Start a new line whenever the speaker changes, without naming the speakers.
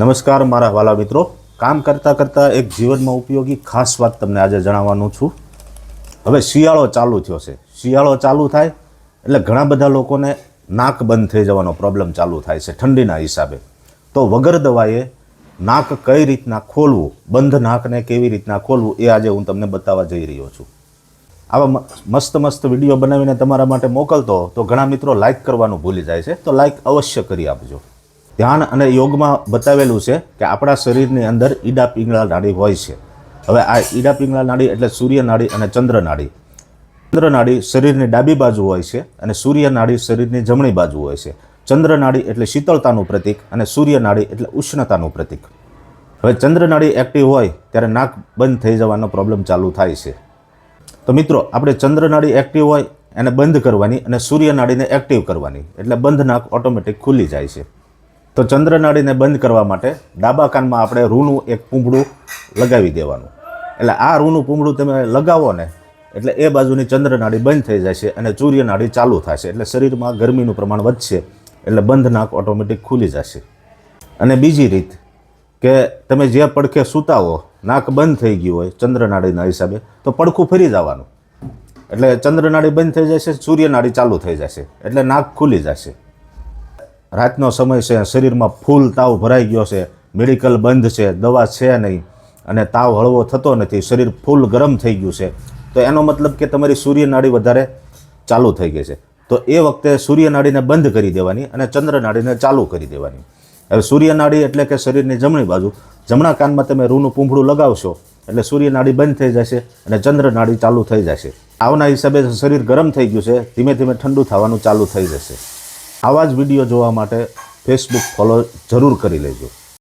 નમસ્કાર મારા વાલા મિત્રો. કામ કરતાં કરતાં એક જીવનમાં ઉપયોગી ખાસ વાત તમને આજે જણાવવાનું છું. હવે શિયાળો ચાલુ થયો છે. શિયાળો ચાલુ થાય એટલે ઘણા બધા લોકોને નાક બંધ થઈ જવાનો પ્રોબ્લેમ ચાલુ થાય છે ઠંડીના હિસાબે. તો વગર દવાએ નાક કઈ રીતના ખોલવું, બંધ નાકને કેવી રીતના ખોલવું એ આજે હું તમને બતાવવા જઈ રહ્યો છું. આવા મસ્ત મસ્ત વીડિયો બનાવીને તમારા માટે મોકલતો તો ઘણા મિત્રો લાઇક કરવાનું ભૂલી જાય છે. તો લાઇક અવશ્ય કરી આપજો. ધ્યાન અને યોગમાં બતાવેલું છે કે આપણા શરીરની અંદર ઈડા પિંગળા નાડી હોય છે. હવે આ ઈડા પિંગળા નાડી એટલે સૂર્ય નાડી અને ચંદ્ર નાડી. ચંદ્ર નાડી શરીરની ડાબી બાજુ હોય છે અને સૂર્ય નાડી શરીરની જમણી બાજુ હોય છે. ચંદ્ર નાડી એટલે શીતળતાનું પ્રતીક અને સૂર્ય નાડી એટલે ઉષ્ણતાનું પ્રતીક. હવે ચંદ્ર નાડી એક્ટિવ હોય ત્યારે નાક બંધ થઈ જવાનો પ્રોબ્લેમ ચાલુ થાય છે. તો મિત્રો, આપણે ચંદ્ર નાડી એક્ટિવ હોય એને બંધ કરવાની અને સૂર્ય નાડીને એક્ટિવ કરવાની. એટલે બંધ નાક ઓટોમેટિક ખુલી જાય છે. તો ચંદ્રનાળીને બંધ કરવા માટે ડાબા કાનમાં આપણે રૂનું એક પૂંબડું લગાવી દેવાનું. એટલે આ રૂનું પૂંબડું તમે લગાવો ને, એટલે એ બાજુની ચંદ્રનાળી બંધ થઈ જશે અને સૂર્યનાળી ચાલુ થશે. એટલે શરીરમાં ગરમીનું પ્રમાણ વધશે, એટલે બંધ નાક ઓટોમેટિક ખુલી જશે. અને બીજી રીત કે તમે જે પડખે સૂતાવો, નાક બંધ થઈ ગયું હોય ચંદ્રનાળીના હિસાબે, તો પડખું ફરી જવાનું. એટલે ચંદ્રનાળી બંધ થઈ જશે સૂર્યનાળી ચાલુ થઈ જશે, એટલે નાક ખુલી જશે. રાતનો સમય છે, શરીરમાં ફૂલ તાવ ભરાઈ ગયો છે, મેડિકલ બંધ છે, દવા છે નહીં અને તાવ હળવો થતો નથી, શરીર ફૂલ ગરમ થઈ ગયું છે. તો એનો મતલબ કે તમારી સૂર્યનાળી વધારે ચાલુ થઈ ગઈ છે. તો એ વખતે સૂર્યનાળીને બંધ કરી દેવાની અને ચંદ્રનાળીને ચાલુ કરી દેવાની. હવે સૂર્યનાળી એટલે કે શરીરની જમણી બાજુ, જમણા કાનમાં તમે રૂનું પૂંભળું લગાવશો એટલે સૂર્યનાળી બંધ થઈ જશે અને ચંદ્રનાળી ચાલુ થઈ જશે. આવના હિસાબે શરીર ગરમ થઈ ગયું છે, ધીમે ધીમે ઠંડુ થવાનું ચાલુ થઈ જશે. આવા જ વીડિયો જોવા માટે ફેસબુક ફોલો જરૂર કરી લેજો.